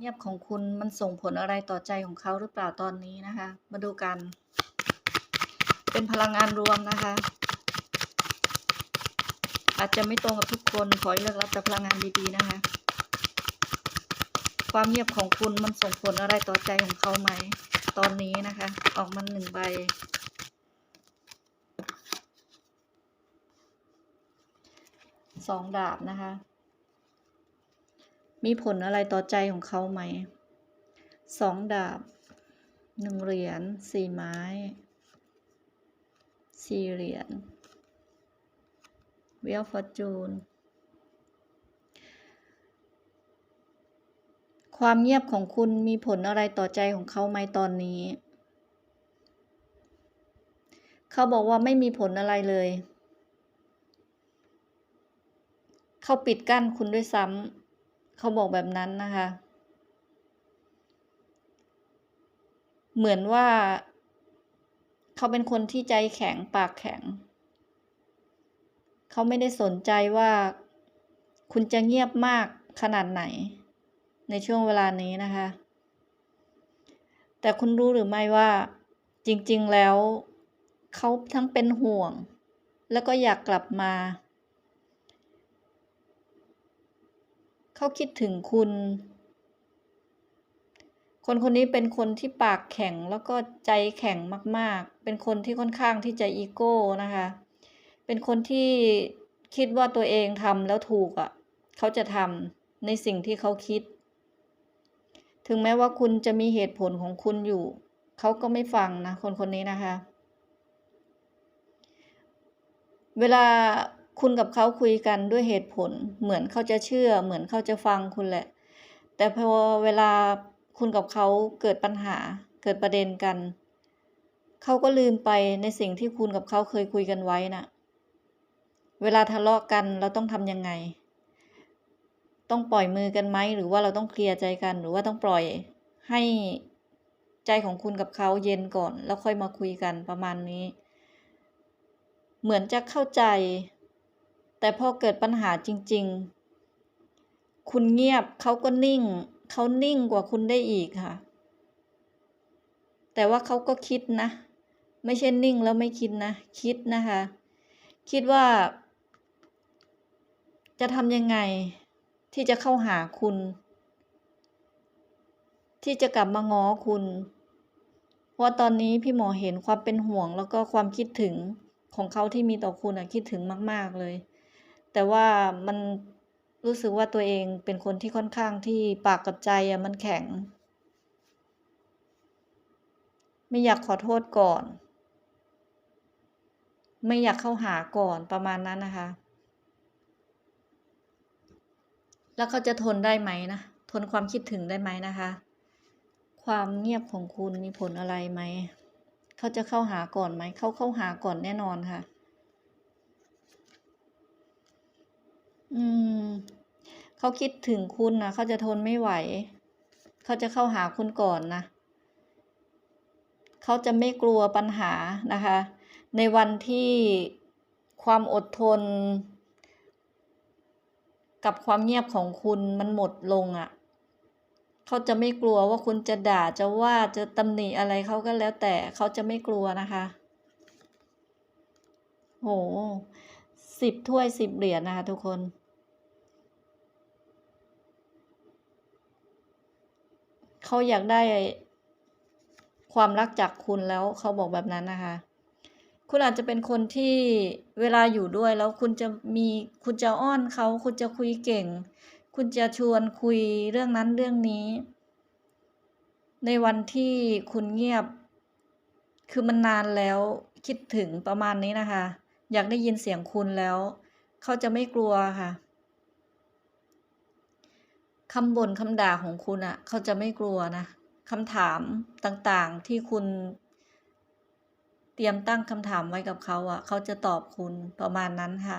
เงียบของคุณมันส่งผลอะไรต่อใจของเขาหรือเปล่าตอนนี้นะคะ มาดูกัน เป็นพลังงานรวมนะคะ อาจจะไม่ตรงกับทุกคนขอให้เลือกรับแต่พลังงานดีๆนะคะ ความเงียบของคุณมันส่งผลอะไรต่อใจของเขาไหม ตอนนี้นะคะ ออกมาหนึ่งใบสองดาบนะคะ มีผลอะไรต่อใจของเขาไหม สองดาบ หนึ่งเหรียญ สี่ไม้ สี่เหรียญเวลฟอร์จูน ความเงียบของคุณมีผลอะไรต่อใจของเขาไหมตอนนี้ เขาบอกว่าไม่มีผลอะไรเลย เขาปิดกั้นคุณด้วยซ้ำ เขาบอกแบบนั้นนะคะ เหมือนว่า เขาเป็นคนที่ใจแข็งปากแข็ง เขาไม่ได้สนใจว่าคุณจะเงียบมากขนาดไหน ในช่วงเวลานี้นะคะ แต่คุณรู้หรือไม่ว่า จริงๆแล้ว เขาทั้งเป็นห่วง แล้วก็อยากกลับมา เขาคิดถึงคุณ คนคนนี้เป็นคนที่ปากแข็งแล้วก็ใจแข็งมาก ๆ เป็นคนที่ค่อนข้างที่จะอีโก้นะคะ เป็นคนที่คิดว่าตัวเองทำแล้วถูกอะ่ะ เขาจะทำในสิ่งที่เขาคิด ถึงแม้ว่าคุณจะมีเหตุผลของคุณอยู่ เขาก็ไม่ฟังนะ คนคนนี้นะคะ เวลา คุณกับเขาคุยกันด้วยเหตุผล เหมือนเขาจะเชื่อ เหมือนเขาจะฟังคุณแหละ แต่พอเวลาคุณกับเขาเกิดปัญหา เกิดประเด็นกัน เขาก็ลืมไปในสิ่งที่คุณกับเขาเคยคุยกันไว้น่ะ เวลาทะเลาะกันเราต้องทำยังไง ต้องปล่อยมือกันไหม หรือว่าเราต้องเคลียร์ใจกัน หรือว่าต้องปล่อยให้ใจของคุณกับเขาเย็นก่อน แล้วค่อยมาคุยกันประมาณนี้ เหมือนจะเข้าใจ แต่พอเกิดปัญหาจริง ๆ คุณเงียบเขาก็นิ่ง เขานิ่งกว่าคุณได้อีกค่ะ แต่ว่าเขาก็คิดนะ ไม่ใช่นิ่งแล้วไม่คิดนะ คิดนะคะ คิดว่า จะทำยังไงที่จะเข้าหาคุณ ที่จะกลับมาง้อคุณเพราะว่าตอนนี้พี่หมอเห็นความเป็นห่วงแล้วก็ความคิดถึงของเขาที่มีต่อคุณอะคิดถึงมาก ๆ เลย แต่ว่ามันรู้สึกว่าตัวเองเป็นคนที่ค่อนข้างที่ปากกับใจอะมันแข็ง ไม่อยากขอโทษก่อน ไม่อยากเข้าหาก่อนประมาณนั้นนะคะ แล้วเขาจะทนได้ไหมนะทนความคิดถึงได้ไหมนะคะ ความเงียบของคุณมีผลอะไรไหม เขาจะเข้าหาก่อนไหม เขาเข้าหาก่อนแน่นอนค่ะ อืม เขาคิดถึงคุณนะเขาจะทนไม่ไหว เขาจะเข้าหาคุณก่อนนะ เขาจะไม่กลัวปัญหานะคะ ในวันที่ความอดทน กับความเงียบของคุณมันหมดลงอะ่ะ เขาจะไม่กลัวว่าคุณจะด่าจะว่าจะตำหนิอะไรเขาก็แล้วแต่เขาจะไม่กลัวนะคะโหสิบถ้วยสิบเหรียญนะคะทุกคน เขาอยากได้ความรักจากคุณแล้วเขาบอกแบบนั้นนะคะ คุณอาจจะเป็นคนที่เวลาอยู่ด้วยแล้วคุณจะมีคุณจะอ้อนเขาคุณจะคุยเก่ง คุณจะชวนคุยเรื่องนั้นเรื่องนี้ ในวันที่คุณเงียบ คือมันนานแล้วคิดถึงประมาณนี้นะคะ อยากได้ยินเสียงคุณแล้ว เขาจะไม่กลัวค่ะ คำบ่นคำด่าของคุณอะ่ะ เขาจะไม่กลัวนะคำถามต่างๆที่คุณ เตรียมตั้งคำถามไว้กับเขาอะ่ะ เขาจะตอบคุณประมาณนั้นค่ะ